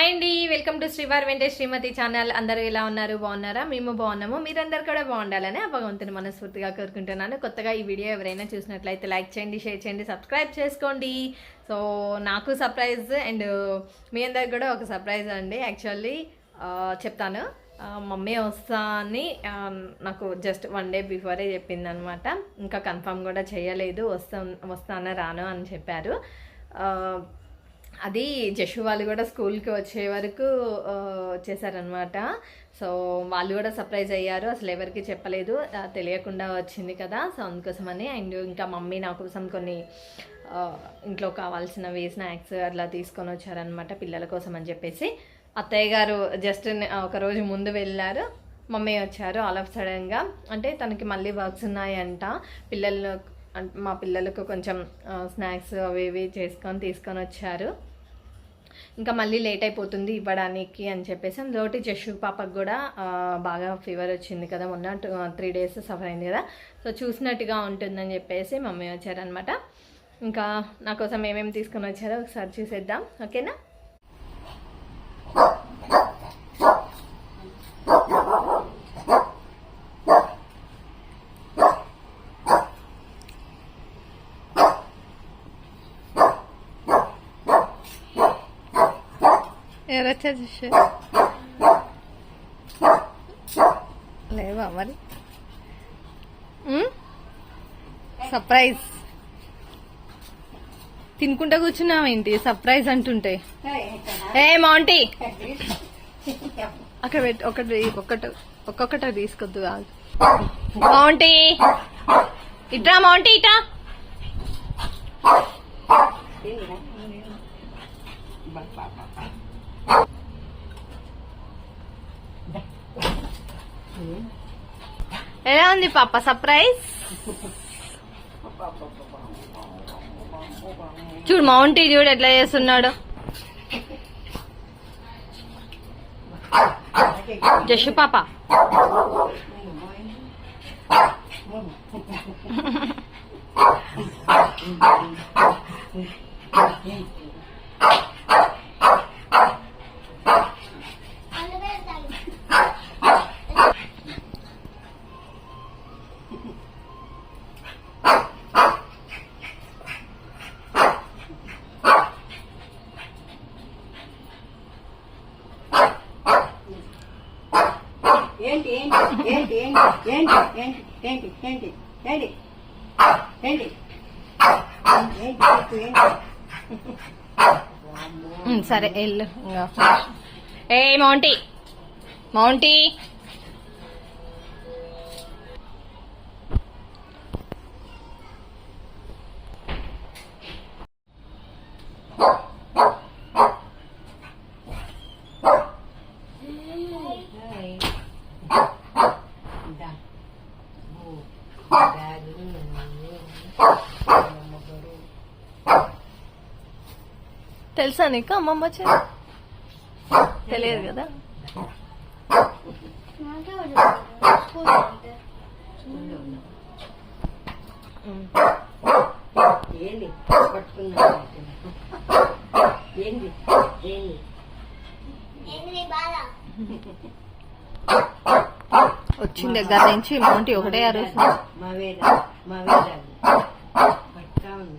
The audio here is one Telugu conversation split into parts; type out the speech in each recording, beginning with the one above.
హాయ్ అండి వెల్కమ్ టు శ్రీవారి వెంటే శ్రీమతి ఛానల్ అందరూ ఎలా ఉన్నారు? బాగున్నారా? మేము బాగున్నాము. మీరందరూ కూడా బాగుండాలని ఆ భగవంతుని మనస్ఫూర్తిగా కోరుకుంటున్నాను. కొత్తగా ఈ వీడియో ఎవరైనా చూసినట్లయితే లైక్ చేయండి షేర్ చేయండి సబ్స్క్రైబ్ చేసుకోండి. సో నాకు సర్ప్రైజ్ అండ్ మీ అందరికి కూడా ఒక సర్ప్రైజ్ అండి. యాక్చువల్లీ చెప్తాను. మమ్మీ వస్తా అని నాకు జస్ట్ వన్ డే బిఫోరే చెప్పింది అనమాట ఇంకా కన్ఫర్మ్ కూడా చేయలేదు. వస్తా వస్తానా రాను అని చెప్పారు. అది జషు వాళ్ళు కూడా స్కూల్కి వచ్చే వరకు వచ్చేసారనమాట సో వాళ్ళు కూడా సర్ప్రైజ్ అయ్యారు. అసలు ఎవరికి చెప్పలేదు. తెలియకుండా వచ్చింది కదా. సో అందుకోసమని అండ్ ఇంకా మమ్మీ నా కోసం కొన్ని ఇంట్లో కావాల్సినవి స్నాక్స్ అట్లా తీసుకొని వచ్చారనమాట పిల్లల కోసం అని చెప్పేసి. అత్తయ్య గారు జస్ట్ ఒక రోజు ముందు వెళ్ళారు. మమ్మీ వచ్చారు ఆల్ ఆఫ్ సడన్గా. అంటే తనకి మళ్ళీ వర్క్స్ ఉన్నాయంట. పిల్లలు మా పిల్లలకు కొంచెం స్నాక్స్ అవి ఇవి చేసుకొని తీసుకొని వచ్చారు. ఇంకా మళ్ళీ లేట్ అయిపోతుంది ఇవ్వడానికి అని చెప్పేసి అందులోటి జషు పాపకు కూడా బాగా ఫీవర్ వచ్చింది కదా మొన్న త్రీ డేస్ సఫర్ అయింది కదా. సో చూసినట్టుగా ఉంటుందని చెప్పేసి మమ్మీ వచ్చారనమాట ఇంకా నా కోసం ఏమేమి తీసుకొని వచ్చారో ఒకసారి చూసేద్దాం. ఓకేనా? ఎవరొచ్చా చూసే. లేవా మరి? సర్ప్రైజ్. తినుకుంటా కూర్చున్నామేంటి సర్ప్రైజ్ అంటుంటే. ఏ మౌంటీ! అక్కడ పెట్టి ఒకటి ఒక్కటి ఒక్కొక్కటి తీసుకొద్దు కాదు మౌంటీ! ఇట్రా మౌంటీ ఇట్రా! ఎలా ఉంది పాప? సర్ప్రైజ్ చూడు మౌంటీ చూడు ఎట్లా చేస్తున్నాడు. జషు పాప. ఏంటి ఏంటి ఏంటి ఏంటి ఏంటి ఏంటి ఏంటి సరే వెళ్ళు ఏ మౌంటీ. మౌంటీ. తెలుసా నీకు? అమ్మమ్మ వచ్చేది తెలియదు కదా? ఉమ్. ఏంది? పట్టుకున్నా ఏంది? ఏంది? వచ్చిన దగ్గర నుంచి మౌంటీ ఒకటే అరుస్తుంది మా మా ఉంది.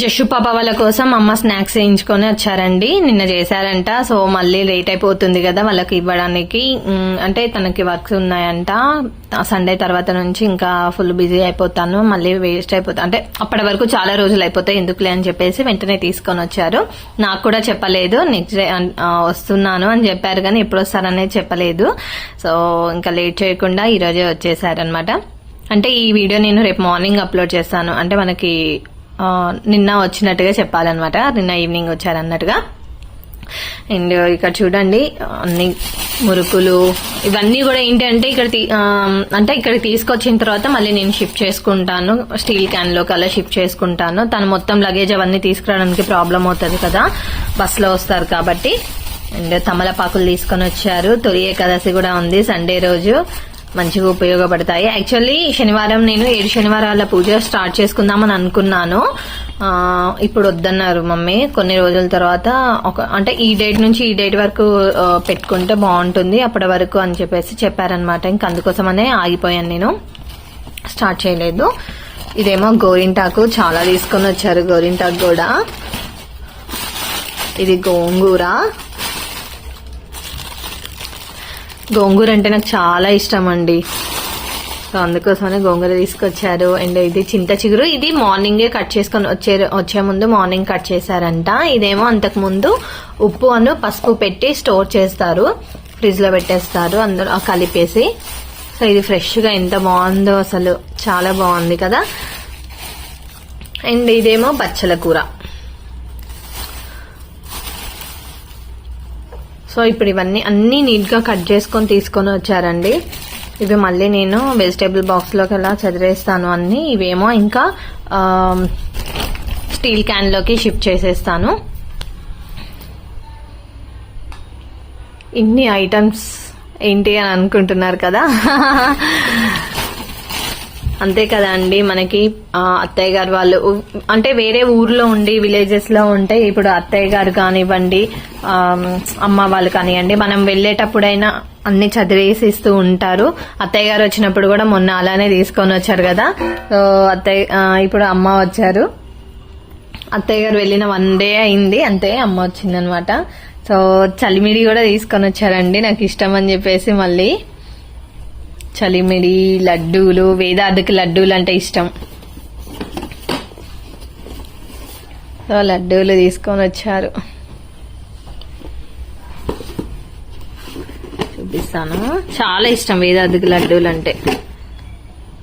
జషు పాప వాళ్ళ కోసం అమ్మ స్నాక్స్ వేయించుకొని వచ్చారండి. నిన్న చేశారంట. సో మళ్ళీ లేట్ అయిపోతుంది కదా వాళ్ళకి ఇవ్వడానికి. అంటే తనకి వర్క్స్ ఉన్నాయంట. సండే తర్వాత నుంచి ఇంకా ఫుల్ బిజీ అయిపోతాను. మళ్ళీ వేస్ట్ అయిపోతా అంటే అప్పటి వరకు చాలా రోజులు అయిపోతాయి ఎందుకులే అని చెప్పేసి వెంటనే తీసుకొని వచ్చారు. నాకు కూడా చెప్పలేదు. నెక్స్ట్ డే వస్తున్నాను అని చెప్పారు కానీ ఎప్పుడు వస్తారనేది చెప్పలేదు. సో ఇంకా లేట్ చేయకుండా ఈరోజే వచ్చేసారనమాట అంటే ఈ వీడియో నేను రేపు మార్నింగ్ అప్లోడ్ చేస్తాను. అంటే మనకి నిన్న వచ్చినట్టుగా చెప్పాలన్నమాట. నిన్న ఈవినింగ్ వచ్చారన్నట్టుగా. అండ్ ఇక్కడ చూడండి అన్ని మురుకులు ఇవన్నీ కూడా ఏంటంటే ఇక్కడ తీ- అంటే ఇక్కడ తీసుకొచ్చిన తర్వాత మళ్ళీ నేను షిఫ్ట్ చేసుకుంటాను. స్టీల్ క్యాన్లోకి అలా షిఫ్ట్ చేసుకుంటాను. తను మొత్తం లగేజ్ అవన్నీ తీసుకురావడానికి ప్రాబ్లం అవుతుంది కదా. బస్సులో వస్తారు కాబట్టి. అండ్ తమలపాకులు తీసుకొని వచ్చారు. తొలి ఏకాదశి కూడా ఉంది సండే రోజు. మంచిగా ఉపయోగపడతాయి. యాక్చువల్లీ శనివారం నేను ఏడు శనివారాల పూజ స్టార్ట్ చేసుకుందామని అనుకున్నాను. ఇప్పుడు వద్దన్నారు మమ్మీ. కొన్ని రోజుల తర్వాత ఒక అంటే ఈ డేట్ నుంచి ఈ డేట్ వరకు పెట్టుకుంటే బాగుంటుంది. అప్పటి వరకు అని చెప్పేసి చెప్పారనమాట ఇంక అందుకోసమనే ఆగిపోయాను నేను. స్టార్ట్ చేయలేదు. ఇదేమో గోరింటాకు చాలా తీసుకొని వచ్చారు. గోరింటాకు కూడా. ఇది గోంగూర. గోంగూర అంటే నాకు చాలా ఇష్టం అండి సో అందుకోసమనే గోంగూర తీసుకొచ్చారు. అండ్ ఇది చింత చిగురు. ఇది మార్నింగే కట్ చేసుకొని వచ్చే వచ్చే ముందు మార్నింగ్ కట్ చేశారంట. ఇదేమో అంతకు ముందు ఉప్పు అను పసుపు పెట్టి స్టోర్ చేస్తారు. ఫ్రిడ్జ్లో పెట్టేస్తారు. అందులో కలిపేసి. సో ఇది ఫ్రెష్గా ఎంత బాగుందో అసలు. చాలా బాగుంది కదా. అండ్ ఇదేమో బచ్చల కూర. సో ఇప్పుడు ఇవన్నీ అన్నీ నీట్గా కట్ చేసుకొని తీసుకొని వచ్చారండి. ఇవి మళ్ళీ నేను వెజిటేబుల్ బాక్స్లోకి ఎలా చదివేస్తాను అన్ని ఇవేమో ఇంకా స్టీల్ క్యాన్లోకి షిఫ్ట్ చేసేస్తాను. ఇన్ని ఐటమ్స్ ఏంటి అని అనుకుంటున్నారు కదా? అంతే కదా అండి. మనకి ఆ, అత్తయ్య గారు వాళ్ళు అంటే వేరే ఊర్లో ఉండి విలేజెస్లో ఉంటే ఇప్పుడు అత్తయ్య గారు కానివ్వండి ఆ, అమ్మ వాళ్ళు కానివ్వండి మనం వెళ్ళేటప్పుడైనా అన్ని చదివేసిస్తూ ఉంటారు. అత్తయ్య గారు వచ్చినప్పుడు కూడా మొన్న అలానే తీసుకొని వచ్చారు కదా. సో అత్తయ్య ఇప్పుడు అమ్మ వచ్చారు. అత్తయ్య గారు వెళ్ళిన వన్ డే అయింది అంతే అమ్మ వచ్చిందనమాట. సో చలిమిడి కూడా తీసుకొని వచ్చారండి నాకు ఇష్టం అని చెప్పేసి మళ్ళీ. చలిమిడి లడ్డూలు వేదార్థకి లడ్డూలు అంటే ఇష్టం. సో లడ్డూలు తీసుకొని వచ్చారు. చూపిస్తాను. చాలా ఇష్టం వేదార్థకి లడ్డూలు అంటే.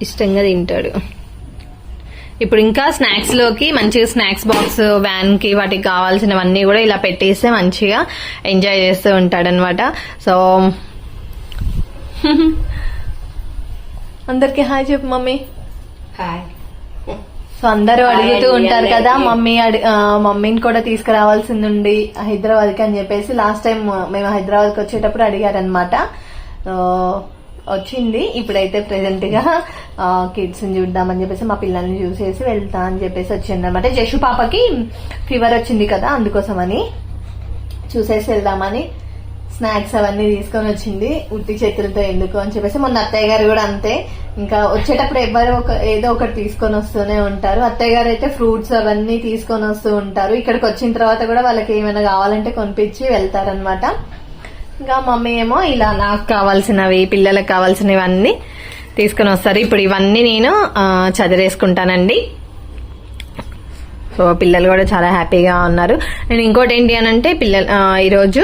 ఇష్టంగా తింటాడు. ఇప్పుడు ఇంకా స్నాక్స్లోకి మంచిగా స్నాక్స్ బాక్స్ వ్యాన్కి వాటికి కావాల్సినవన్నీ కూడా ఇలా పెట్టేస్తే మంచిగా ఎంజాయ్ చేస్తూ ఉంటాడనమాట సో అందరికి హాయ్ చెప్పు మమ్మీ. హాయ్. సో అందరూ అడుగుతూ అండి ఉంటారు కదా. మమ్మీ మమ్మీని కూడా తీసుకురావాల్సింది ఉండి హైదరాబాద్కి అని చెప్పేసి లాస్ట్ టైం మేము హైదరాబాద్కి వచ్చేటప్పుడు అడిగారనమాట వచ్చింది ఇప్పుడైతే ప్రెసెంట్గా కిడ్స్ని చూద్దామని చెప్పేసి మా పిల్లల్ని చూసేసి వెళ్తా అని చెప్పేసి వచ్చింది అనమాట జషు పాపకి ఫీవర్ వచ్చింది కదా అందుకోసమని చూసేసి వెళ్దామని స్నాక్స్ అవన్నీ తీసుకొని వచ్చింది. ఉట్టి చేతులతో ఎందుకు అని చెప్పేసి మొన్న అత్తయ్య గారు కూడా అంతే. ఇంకా వచ్చేటప్పుడు ఎవరు ఒక ఏదో ఒకటి తీసుకొని వస్తూనే ఉంటారు. అత్తయ్య గారు అయితే ఫ్రూట్స్ అవన్నీ తీసుకొని వస్తూ ఉంటారు. ఇక్కడికి వచ్చిన తర్వాత కూడా వాళ్ళకి ఏమైనా కావాలంటే కొనిపించి వెళ్తారనమాట ఇంకా మమ్మీ ఏమో ఇలా నాకు కావాల్సినవి పిల్లలకు కావాల్సినవి అన్నీ తీసుకొని వస్తారు. ఇప్పుడు ఇవన్నీ నేను చదివేసుకుంటానండి. సో పిల్లలు కూడా చాలా హ్యాపీగా ఉన్నారు. నేను ఇంకోటి ఏంటి అని అంటే పిల్లలు ఈరోజు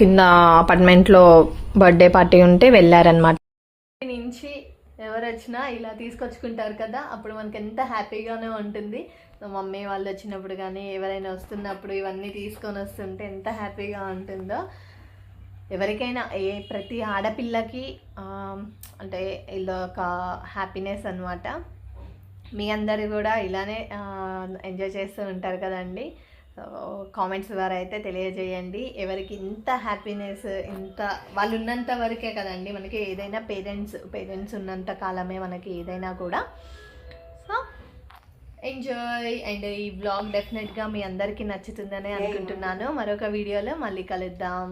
కింద అపార్ట్మెంట్లో బర్త్డే పార్టీ ఉంటే వెళ్ళారనమాట నుంచి ఎవరు వచ్చినా ఇలా తీసుకొచ్చుకుంటారు కదా అప్పుడు మనకి ఎంత హ్యాపీగానే ఉంటుంది. మమ్మీ వాళ్ళు వచ్చినప్పుడు కానీ ఎవరైనా వస్తున్నప్పుడు ఇవన్నీ తీసుకొని వస్తుంటే ఎంత హ్యాపీగా ఉంటుందో. ఎవరికైనా ఏ ప్రతి ఆడపిల్లకి అంటే ఇలా ఒక హ్యాపీనెస్ అన్నమాట. మీ అందరు కూడా ఇలానే ఎంజాయ్ చేస్తూ ఉంటారు కదండి. కామెంట్స్ ద్వారా అయితే తెలియజేయండి. ఎవరికి ఇంత హ్యాపీనెస్ ఇంత వాళ్ళు ఉన్నంత వరకే కదండి. మనకి ఏదైనా పేరెంట్స్ పేరెంట్స్ ఉన్నంత కాలమే మనకి ఏదైనా కూడా. So enjoy. అండ్ ఈ బ్లాగ్ డెఫినెట్గా మీ అందరికీ నచ్చుతుందని అనుకుంటున్నాను. మరొక వీడియోలో మళ్ళీ కలుద్దాం.